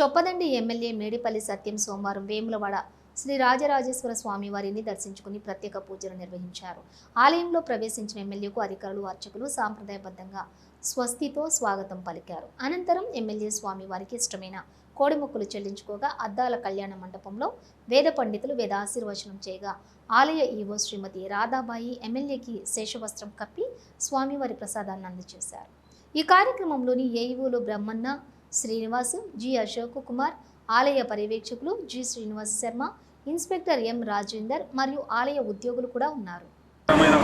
Choppadandi MLA Medipalli సత్యం సోమవారం వేములవాడ శ్రీ రాజరాజేశ్వర స్వామి వారిని దర్శించుకుని ప్రత్యేక పూజలు నిర్వహించారు. ఆలయంలో ప్రవేశించిన ఎమ్మెల్యేకు అధికారులు అర్చకులు సాంప్రదాయబద్ధంగా స్వస్తితో స్వాగతం పలికారు. అనంతరం ఎమ్మెల్యే స్వామి వారికి ఇష్టమైన కోడిముక్కులు చెల్లించుకోగా అద్దాల కళ్యాణ మండపంలో వేద పండితులు వేదాశీర్వచనం చేయగా ఆలయ ఈవో శ్రీమతి రాధాబాయి ఎమ్మెల్యేకి శేషవస్త్రం కప్పి స్వామివారి ప్రసాదాన్ని అందజేశారు. ఈ కార్యక్రమంలోని ఏఈఓలు బ్రహ్మన్న శ్రీనివాస్ జి అశోక్ కుమార్ ఆలయ పర్యవేక్షకులు G Srinivas Sharma inspector M Rajender మరియు ఆలయ ఉద్యోగులు కూడా ఉన్నారు. మైన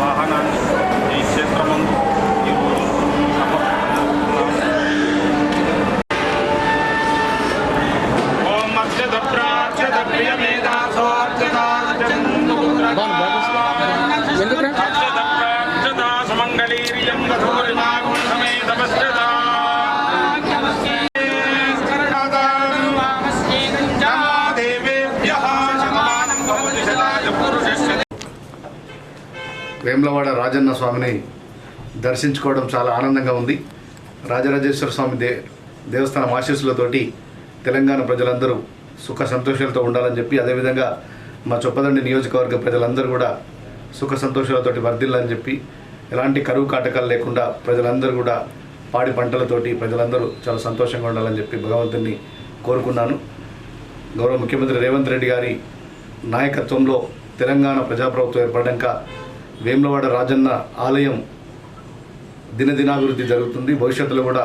వేములవాడ రాజన్న స్వామిని దర్శించుకోవడం చాలా ఆనందంగా ఉంది. రాజరాజేశ్వర స్వామి దే దేవస్థానం ఆశీస్సులతోటి తెలంగాణ ప్రజలందరూ సుఖ సంతోషాలతో ఉండాలని చెప్పి అదేవిధంగా మా చొప్పదండి నియోజకవర్గ ప్రజలందరూ కూడా సుఖ సంతోషాలతోటి వర్ధిల్లని చెప్పి ఎలాంటి కరువు కాటకాలు లేకుండా ప్రజలందరూ కూడా పాడి పంటలతోటి ప్రజలందరూ చాలా సంతోషంగా ఉండాలని చెప్పి భగవంతుని కోరుకున్నాను. గౌరవ ముఖ్యమంత్రి రేవంత్ రెడ్డి గారి నాయకత్వంలో తెలంగాణ ప్రజాప్రభుత్వం ఏర్పడ్డాక వేములవాడ రాజన్న ఆలయం దినదినాభివృద్ధి జరుగుతుంది. భవిష్యత్తులో కూడా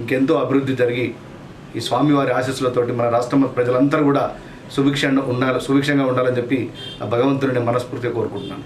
ఇంకెంతో అభివృద్ధి జరిగి ఈ స్వామివారి ఆశీస్సులతోటి మన రాష్ట్రం ప్రజలందరూ కూడా సుభిక్ష ఉండాలి సుభిక్షంగా ఉండాలని చెప్పి ఆ భగవంతుడిని మనస్ఫూర్తిగా కోరుకుంటున్నాను.